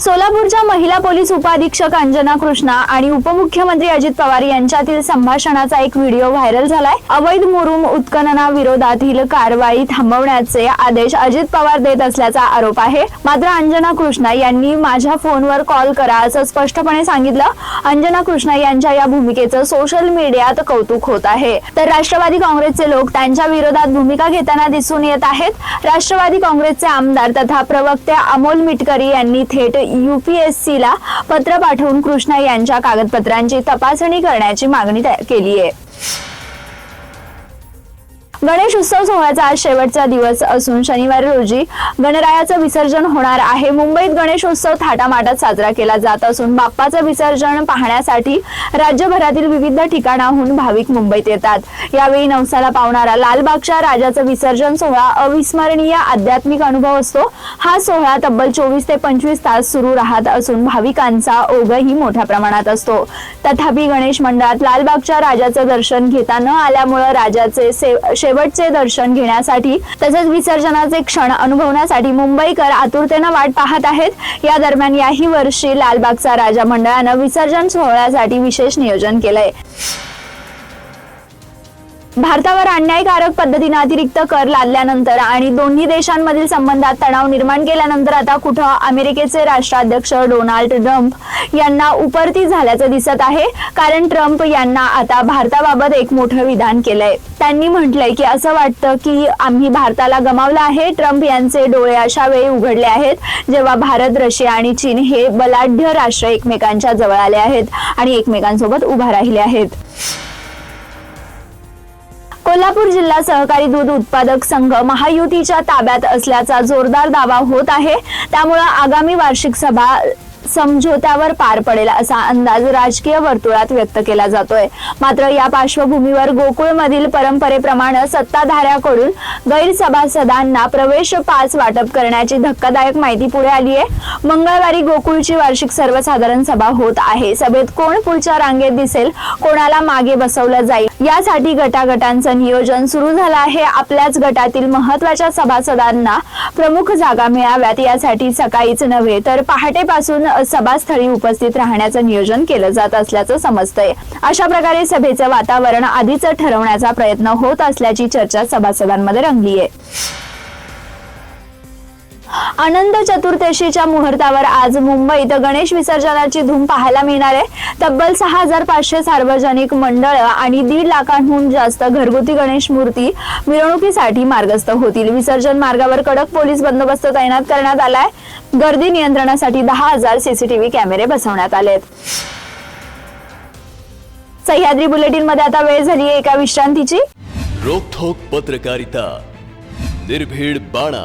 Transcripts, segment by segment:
सोलापूरच्या महिला पोलीस उपाधीक्षक अंजना कृष्णा आणि उपमुख्यमंत्री अजित पवार यांच्यातील संभाषणाचा एक व्हिडिओ व्हायरल झालाय. अवैध मुरुम उत्खनना विरोधातील कारवाई थांबवण्याचे आदेश अजित पवार देत असल्याचा आरोप आहे. मात्र अंजना कृष्णा यांनी माझ्या फोनवर कॉल करा असं स्पष्टपणे सांगितलं. अंजना कृष्णा यांच्या या भूमिकेचं सोशल मीडियात कौतुक होत आहे. तर राष्ट्रवादी काँग्रेसचे लोक त्यांच्या विरोधात भूमिका घेताना दिसून येत आहेत. राष्ट्रवादी काँग्रेसचे आमदार तथा प्रवक्ते अमोल मिटकरी यांनी थेट युपीएससीला पत्र पाठवून कृष्णा यांच्या कागदपत्रांची तपासणी करण्याची मागणी केली आहे. गणेश उत्सव सोहळ्याचा आज शेवटचा दिवस असून शनिवारी रोजी गणरायाचं विसर्जन होणार आहे. मुंबईत गणेश उत्सव थाटामाटात साजरा केला जात असून बाप्पाचं विसर्जन पाहण्यासाठी राज्यभरातील विविध ठिकाणाहून भाविक मुंबईत येतात. यावेळी नवसाला पावणारा लालबागच्या राजाचं विसर्जन सोहळा अविस्मरणीय आध्यात्मिक अनुभव असतो. हा सोहळा तब्बल चोवीस ते पंचवीस तास सुरू राहत असून भाविकांचा ओघही मोठ्या प्रमाणात असतो. तथापि गणेश मंडळात लालबागच्या राजाचं दर्शन घेता न आल्यामुळे राजाचे शेवटचे दर्शन घेण्यासाठी तसेच विसर्जनाचे क्षण अनुभवण्यासाठी मुंबईकर आतुरतेनं वाट पाहत आहेत. या दरम्यान याही वर्षी लालबागचा राजा मंडळानं विसर्जन सोहळ्यासाठी विशेष नियोजन केलंय. भारतावर अन्यायकारक पद्धतीनं अतिरिक्त कर लादल्यानंतर आणि दोन्ही देशांमधील संबंधात तणाव निर्माण केल्यानंतर आता कुठं अमेरिकेचे राष्ट्राध्यक्ष डोनाल्ड ट्रम्प यांना उपरती झाल्याचं दिसत आहे. कारण ट्रम्प यांना आता भारताबाबत एक मोठं विधान केलंय. त्यांनी म्हटलंय की असं वाटतं की आम्ही भारताला गमावलं आहे. ट्रम्प यांचे डोळे अशा वेळी उघडले आहेत जेव्हा भारत रशिया आणि चीन हे बलाढ्य राष्ट्र एकमेकांच्या जवळ आले आहेत आणि एकमेकांसोबत उभा राहिले आहेत. कोल्हापूर जिल्हा सहकारी दूध उत्पादक संघ महायुतीच्या ताब्यात असल्याचा जोरदार दावा होत आहे. त्यामुळे आगामी वार्षिक सभा समझोत्यावर पार पडेल असा अंदाज राजकीय वर्तुळात व्यक्त केला जातोय. मात्र या पार्श्वभूमीवर गोकुळमधील परंपरेप्रमाणे सत्ताधाऱ्याकडून गैरसभासदांना प्रवेश पास वाटप करण्याची धक्कादायक माहिती पुढे आली आहे. मंगळवारी गोकुळची वार्षिक सर्वसाधारण सभा होत आहे. सभेत कोण पुढच्या रांगेत दिसेल कोणाला मागे बसवलं जाईल यासाठी गटागटांचं नियोजन सुरू झालं आहे. आपल्याच गटातील महत्त्वाच्या सभासदांना प्रमुख जागा मिळाव्यात. यासाठी सकाळीच नव्हे तर पहाटेपासून सभास्थळी उपस्थित राहण्याचं नियोजन केलं जात असल्याचं समजतंय. अशा प्रकारे सभेचं वातावरण आधीच ठरवण्याचा प्रयत्न होत असल्याची चर्चा सभासदांमध्ये रंगली आहे अनंत चतुर्दशीच्या मुहूर्तावर आज मुंबईत गणेश विसर्जनाची धूम पाहायला मिळणार आहे. तब्बल सहा हजार पाचशे सार्वजनिक मंडळ आणि दीड लाखांहून जास्त घरगुती गणेश मूर्ती मिरवणुकीसाठी मार्गस्थ होतील. विसर्जन मार्गावर कडक पोलीस बंदोबस्त तैनात करण्यात आलाय. गर्दी नियंत्रणासाठी दहा हजार सीसीटीव्ही कॅमेरे बसवण्यात आलेत. सह्याद्री बुलेटिनमध्ये आता वेळ झाली आहे एका विश्रांतीची. रोखोक पत्रकारिता. निर्भीड बाणा.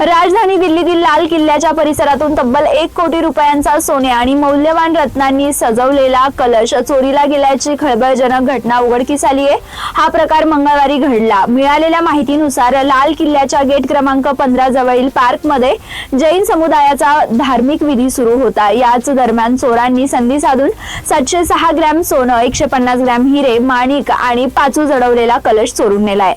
राजधानी दिल्लीतील लाल किल्ल्याच्या परिसरातून तब्बल एक कोटी रुपयांचा सोने आणि मौल्यवान रत्नांनी सजवलेला कलश चोरीला गेल्याची खळबळजनक घटना उघडकीस आली आहे. हा प्रकार मंगळवारी घडला. मिळालेल्या माहितीनुसार लाल किल्ल्याच्या गेट क्रमांक पंधरा जवळील पार्कमध्ये जैन समुदायाचा धार्मिक विधी सुरू होता. याच दरम्यान चोरांनी संधी साधून सातशे सहा ग्रॅम सोनं एकशे पन्नास ग्रॅम हिरे माणिक आणि पाचू जडवलेला कलश चोरून नेलाय.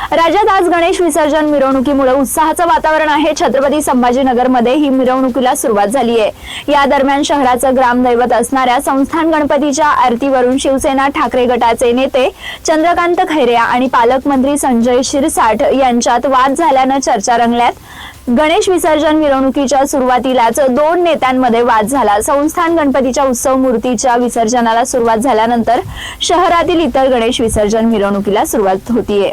राज्यात आज गणेश विसर्जन मिरवणुकीमुळे उत्साहाचं वातावरण आहे. छत्रपती संभाजीनगरमध्ये ही मिरवणुकीला सुरुवात झाली आहे. या दरम्यान शहराचं ग्रामदैवत असणाऱ्या संस्थान गणपतीच्या आरतीवरून शिवसेना ठाकरे गटाचे नेते चंद्रकांत खैरे आणि पालकमंत्री संजय शिरसाठ यांच्यात वाद झाल्यानं चर्चा रंगल्यात. गणेश विसर्जन मिरवणुकीच्या सुरुवातीलाच दोन नेत्यांमध्ये वाद झाला. संस्थान गणपतीच्या उत्सव मूर्तीच्या विसर्जनाला सुरुवात झाल्यानंतर शहरातील इतर गणेश विसर्जन मिरवणुकीला सुरुवात होतीये.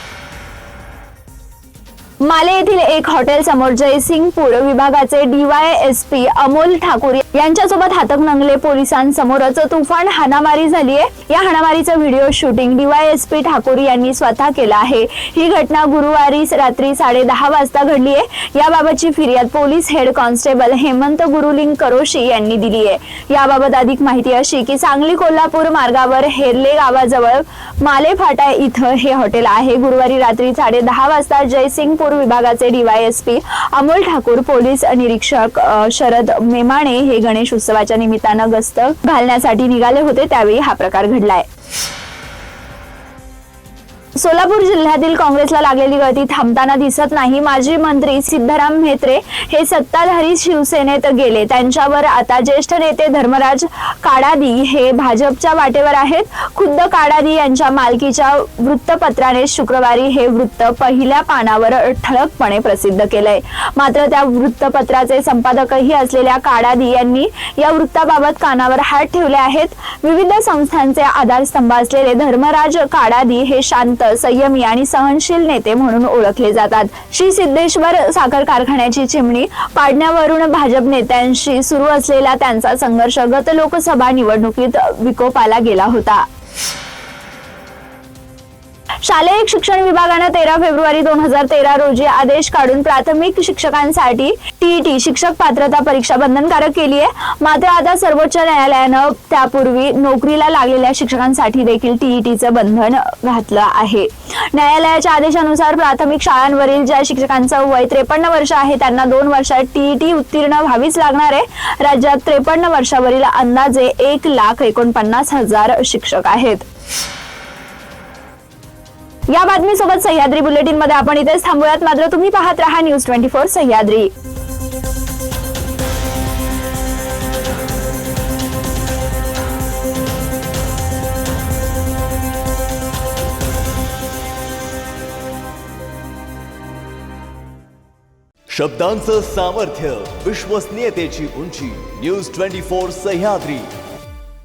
माले येथील एक हॉटेल समोर जयसिंगपूर विभागाचे DY S P Amol Thakur यांच्यासोबत हातकणंगले पोलिसांसमोरच तुफान हाणामारी झाली आहे. या हाणामारीचं व्हिडिओ शूटिंग डीवायएसपी ठाकूर यांनी स्वतः केलं आहे. ही घटना गुरुवारी रात्री साडे दहा वाजता घडली आहे. याबाबतची फिर्याद police head constable Hemant Guruling Karoshi यांनी दिली आहे. याबाबत अधिक माहिती अशी की सांगली कोल्हापूर मार्गावर हेरले गावाजवळ माले फाटा इथं हे हॉटेल आहे. गुरुवारी रात्री साडे दहा वाजता जयसिंगपूर विभागाचे डीवायएसपी अमोल ठाकूर पोलीस निरीक्षक शरद मेमाणे हे गणेश उत्सवाच्या निमित्तानं गस्त घालण्यासाठी निघाले होते. त्यावेळी हा प्रकार घडलाय. सोलापूर जिल्ह्यातील काँग्रेसला लागलेली गळती थांबताना दिसत नाही. माजी मंत्री सिद्धराम म्हेत्रे हे सत्ताधारी शिवसेनेत गेले. त्यांच्यावर आता ज्येष्ठ नेते धर्मराज काडादी हे भाजपच्या वाटेवर आहेत. खुद्द काडादी यांच्या मालकीच्या वृत्तपत्राने शुक्रवारी हे वृत्त पहिल्या पानावर ठळकपणे प्रसिद्ध केलंय. मात्र त्या वृत्तपत्राचे संपादकही असलेल्या काडादी यांनी या वृत्ताबाबत कानावर हात ठेवले आहेत. विविध संस्थांचे आधारस्तंभ असलेले धर्मराज काडादी हे शांत संयमी आणि सहनशील नेते म्हणून ओळखले जातात. श्री सिद्धेश्वर साखर कारखान्याची चिमणी पाडण्यावरून भाजप नेत्यांशी सुरू असलेला त्यांचा संघर्ष गत लोकसभा निवडणुकीत विकोपाला गेला होता. शालेय शिक्षण विभागानं तेरा फेब्रुवारी दोन हजार तेरा रोजी आदेश काढून प्राथमिक शिक्षकांसाठी टीईटी शिक्षक पात्रता परीक्षा बंधनकारक केली आहे. मात्र आता सर्वोच्च न्यायालयानं त्यापूर्वी नोकरीला लागलेल्या शिक्षकांसाठी देखील टीईटीचं बंधन घातलं आहे. न्यायालयाच्या आदेशानुसार प्राथमिक शाळांवरील ज्या शिक्षकांचं वय त्रेपन्न वर्ष आहे त्यांना दोन वर्षात टीईटी उत्तीर्ण व्हावीच लागणार आहे. राज्यात त्रेपन्न वर्षावरील अंदाजे एक लाख एकोणपन्नास हजार शिक्षक आहेत. या बातमीसोबत सह्याद्री बुलेटिनमध्ये आपण इथेच थांबूयात. मात्र तुम्ही पाहत राहा न्यूज ट्वेंटी फोर सह्याद्री. शब्दांचं सामर्थ्य विश्वसनीयतेची उंची न्यूज ट्वेंटी फोर सह्याद्री.